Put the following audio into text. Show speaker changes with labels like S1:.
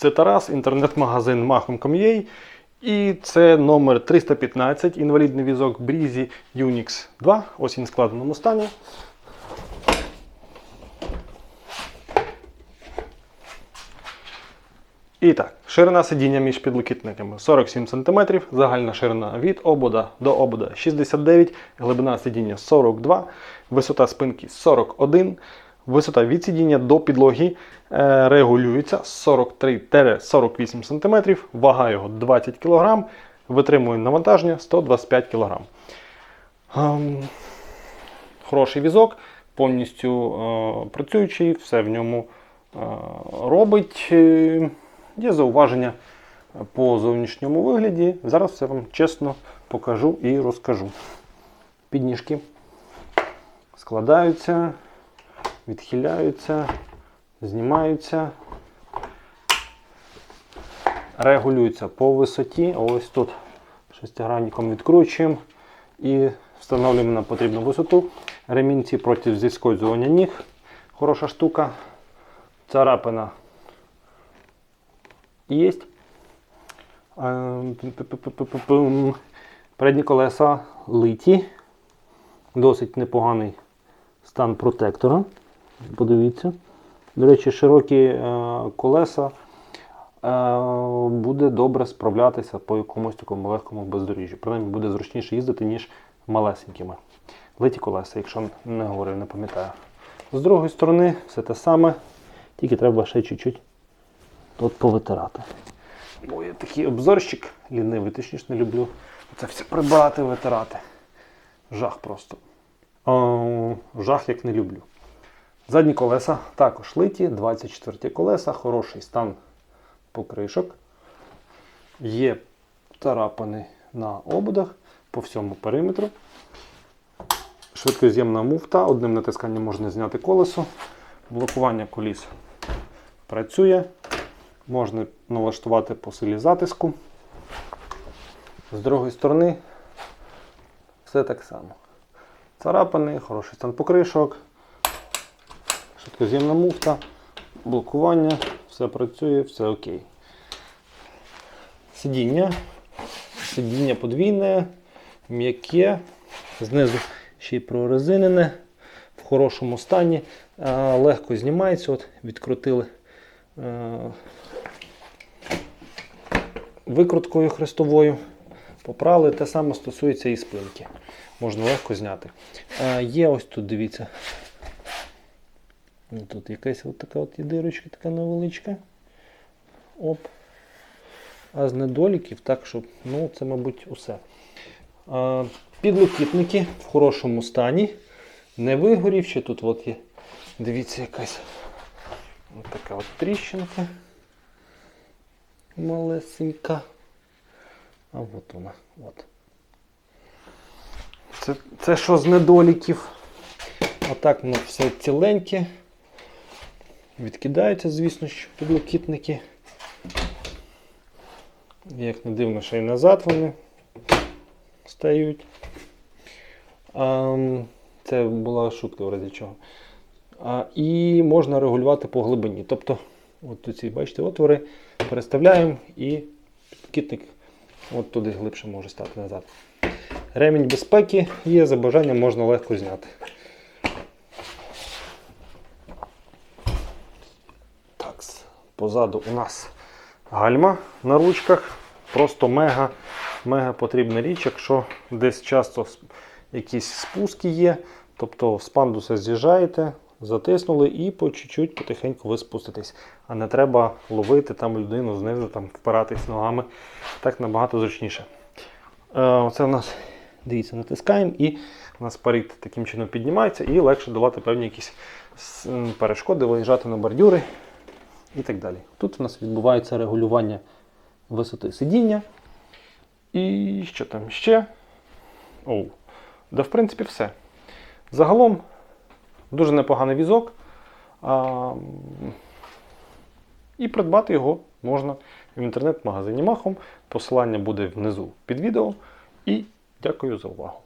S1: Це Тарас, інтернет-магазин Mahom.com.ua. І це номер 315, інвалідний візок Breezy Unix 2. Ось він в складеному стані. І так, ширина сидіння між підлокітниками 47 см, загальна ширина від обода до обода 69, глибина сидіння 42, висота спинки 41, висота від сидіння до підлоги е, регулюється 43-48 см, вага його 20 кг, витримує навантаження 125 кг. Ем, хороший візок, повністю е, працюючий, все в ньому е, робить. Є зауваження по зовнішньому вигляді. Зараз все вам чесно покажу і розкажу. Підніжки складаються, відхиляються, знімаються, регулюються по висоті. Ось тут шестигранником відкручуємо і встановлюємо на потрібну висоту. Ремінці проти зіскользування ніг. Хороша штука. Царапина Есть. Ем. Передні колеса литі. Досить непоганий стан протектора. Подивіться. До речі, широкі е, колеса е, буде добре справлятися по якомусь такому легкому бездоріжжю. Принаймні буде зручніше їздити, ніж малесенькими. Литі колеса, якщо не говорив, не пам'ятаю. З другої сторони, все те саме, тільки треба ще чуть-чуть тут повитирати. Бо я такий обзорщик лінивий, точніше не люблю це все прибирати, витирати. Жах просто. О, жах як не люблю. Задні колеса також литі, 24 колеса, хороший стан покришок. Є тарапини на ободах по всьому периметру. Швидкоз'ємна муфта, одним натисканням можна зняти колесо. Блокування коліс працює. Можна налаштувати по силі затиску. З другої сторони все так само. Царапини, хороший стан покришок, швидкоз'ємна муфта, блокування, все працює, все окей. Сидіння. Сидіння подвійне, м'яке, знизу ще й прорезинене, в хорошому стані, легко знімається, от відкрутили. е, викруткою хрестовою. Попрали, те саме стосується і спинки. Можна легко зняти. Є ось тут, дивіться. Ну, Тут якась от така от дирочка, така невеличка. Оп. А з недоліків, так що, ну, це, мабуть, усе. А, підлокітники в хорошому стані. Не вигорівши. Тут от є, дивіться, якась от така от тріщинка малесенька. А от вона. От. Це, це що з недоліків? Отак воно все ціленьке. Відкидаються, звісно, що підлокітники. Як не дивно, що і назад вони стають. Це була шутка в разі чого. І можна регулювати по глибині. Тобто, от ці, бачите, отвори переставляємо і підкітник от туди глибше може стати назад. Ремінь безпеки є, за бажанням можна легко зняти. Так, позаду у нас гальма на ручках. Просто мега, мега потрібна річ, якщо десь часто якісь спуски є, тобто з пандуса з'їжджаєте, затиснули і по чуть-чуть потихеньку ви спуститесь. А не треба ловити там людину знизу, там впиратись ногами. Так набагато зручніше. Е, Оце у нас, дивіться, натискаємо і у нас парит таким чином піднімається і легше долати певні якісь перешкоди, виїжджати на бордюри і так далі. Тут у нас відбувається регулювання висоти сидіння. І що там ще? Оу. Да, в принципі, все. Загалом дуже непоганий візок. А, і придбати його можна в інтернет-магазині Махом. Посилання буде внизу під відео. І дякую за увагу.